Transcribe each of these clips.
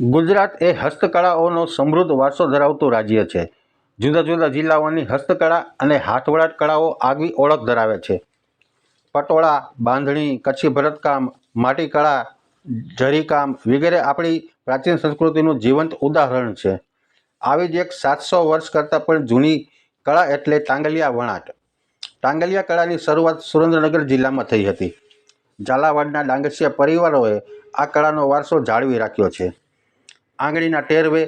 ગુજરાત એ હસ્તકળાઓનો સમૃદ્ધ વારસો ધરાવતું રાજ્ય છે. જુદા જુદા જિલ્લાઓની હસ્તકળા અને હાથવણાટ કળાઓ આગવી ઓળખ ધરાવે છે. પટોળા, બાંધણી, કચ્છી ભરતકામ, માટીકળા જરીકામ વગેરે આપણી પ્રાચીન સંસ્કૃતિનું જીવંત ઉદાહરણ છે. આવી જ એક સાતસો વર્ષ કરતાં પણ જૂની કળા એટલે ટાંગલિયા વણાટ. ટાંગલિયા કળાની શરૂઆત સુરેન્દ્રનગર જિલ્લામાં થઈ હતી. ઝાલાવાડના ડાંગસિયા પરિવારોએ આ કળાનો વારસો જાળવી રાખ્યો છે. આંગળીના ટેરવે,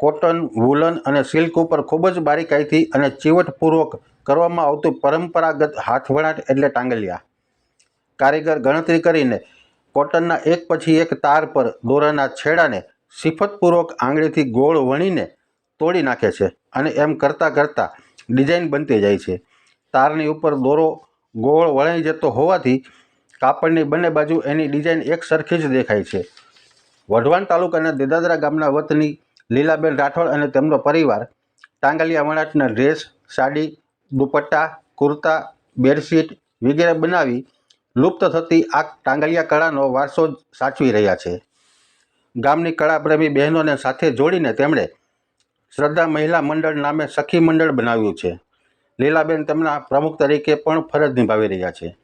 કોટન વુલન અને સિલ્ક ઉપર ખૂબ જ બારીકાઈથી અને ચીવટપૂર્વક કરવામાં આવતું પરંપરાગત હાથવણાટ એટલે ટાંગલિયા. કારીગર ગણતરી કરીને કોટનના એક પછી એક તાર પર દોરાના છેડાને સિફતપૂર્વક આંગળીથી ગોળ વણીને તોડી નાખે છે અને એમ કરતાં કરતાં ડિઝાઇન બનતી જાય છે. તારની ઉપર દોરો ગોળ વણાઈ જતો હોવાથી કાપડની બંને બાજુ એની ડિઝાઇન એક સરખી જ દેખાય છે. વઢવાણ તાલુકાના દેદાદરા ગામના વતની લીલાબેન રાઠોડ અને તેમનો પરિવાર ટાંગલિયા વણાટના ડ્રેસ, સાડી, દુપટ્ટા, કુર્તા, બેડશીટ વગેરે બનાવી લુપ્ત થતી આ ટાંગલિયા કળાનો વારસો સાચવી રહ્યા છે. ગામની કળાપ્રેમી બહેનોને સાથે જોડીને તેમણે શ્રદ્ધા મહિલા મંડળ નામે સખી મંડળ બનાવ્યું છે. લીલાબેન તેમના પ્રમુખ તરીકે પણ ફરજ નિભાવી રહ્યા છે.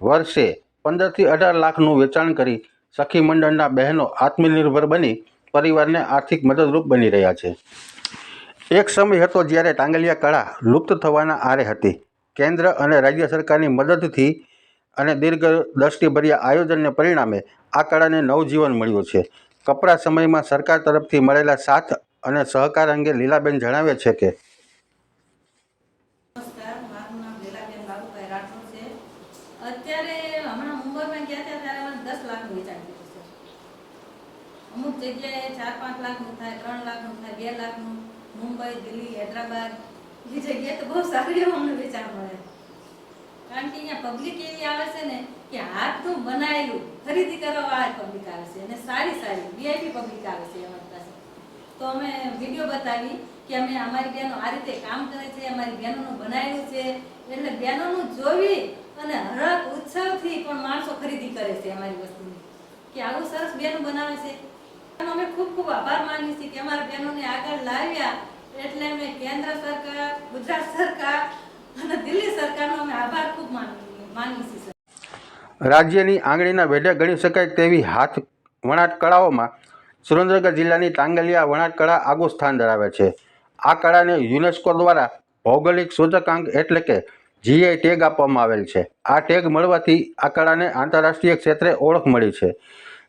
વર્ષે પંદરથી અઢાર લાખનું વેચાણ કરી સખી મંડળના બહેનો આત્મનિર્ભર બની પરિવારને આર્થિક મદદરૂપ બની રહ્યા છે. એક સમય હતો જ્યારે ટાંગલિયા કળા લુપ્ત થવાના આરે હતી. કેન્દ્ર અને રાજ્ય સરકારની મદદથી અને દીર્ઘ દ્રષ્ટિભર્યા આયોજનને પરિણામે આ કળાને નવજીવન મળ્યું છે. કપરા સમયમાં સરકાર તરફથી મળેલા સાથ અને સહકાર અંગે લીલાબેન જણાવે છે કે અત્યારે હમણાં મુંબઈમાં ગયા હતા ત્યારે મને દસ લાખનું વેચાણ થયું છે. અમુક જગ્યાએ ચાર પાંચ લાખનું થાય, ત્રણ લાખનું થાય, બે લાખનું મુંબઈ, દિલ્હી, હૈદરાબાદ, એ જગ્યાએ તો બહુ સારું એવું અમને વેચાણ મળે. કારણ કે અહીંયા પબ્લિક એવી આવે છે ને કે હાથનું બનાવેલું ખરીદી કરવા વાળા પબ્લિક આવે છે અને સારી સારી વીઆઈપી પબ્લિક આવે છે અમારી પાસે. તો અમે વીડિયો બતાવી કે અમે અમારી બહેનો આ રીતે કામ કરે છે, અમારી બહેનોનું બનાવેલું છે. એટલે બહેનોનું જોવી અને હરખ ઉત્સવથી પણ માણસો ખરીદી કરે છે અમારી વસ્તુની. કે આવું સરસ બેનો બનાવે છે. અમે ખૂબ ખૂબ આભાર માનીએ છીએ કે અમારા બહેનોને આગળ લાવ્યા. એટલે અમે કેન્દ્ર સરકાર, ગુજરાત સરકાર અને દિલ્હી સરકારનો અમે આભાર ખૂબ માનીએ છીએ રાજ્યની આંગળીના વેઢે ગણી શકાય તેવી હાથ વણાટ કળાઓમાં સુરેન્દ્રનગર જિલ્લાની તાંગલિયા વણાટ કળા આગવું સ્થાન ધરાવે છે. આ કળાને યુનેસ્કો દ્વારા ભૌગોલિક સૂચકાંક એટલે કે જીઆઈ ટેગ આપવામાં આવેલ છે. આ ટેગ મળવાથી આ કળાને આંતરરાષ્ટ્રીય ક્ષેત્રે ઓળખ મળી છે.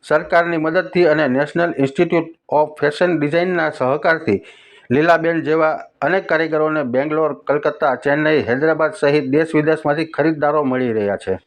સરકારની મદદથી અને નેશનલ ઇન્સ્ટિટ્યૂટ ઓફ ફેશન ડિઝાઇનના સહકારથી લીલાબેન જેવા અનેક કારીગરોને બેંગ્લોર, કલકત્તા, ચેન્નઈ, હૈદરાબાદ સહિત દેશ વિદેશમાંથી ખરીદદારો મળી રહ્યા છે.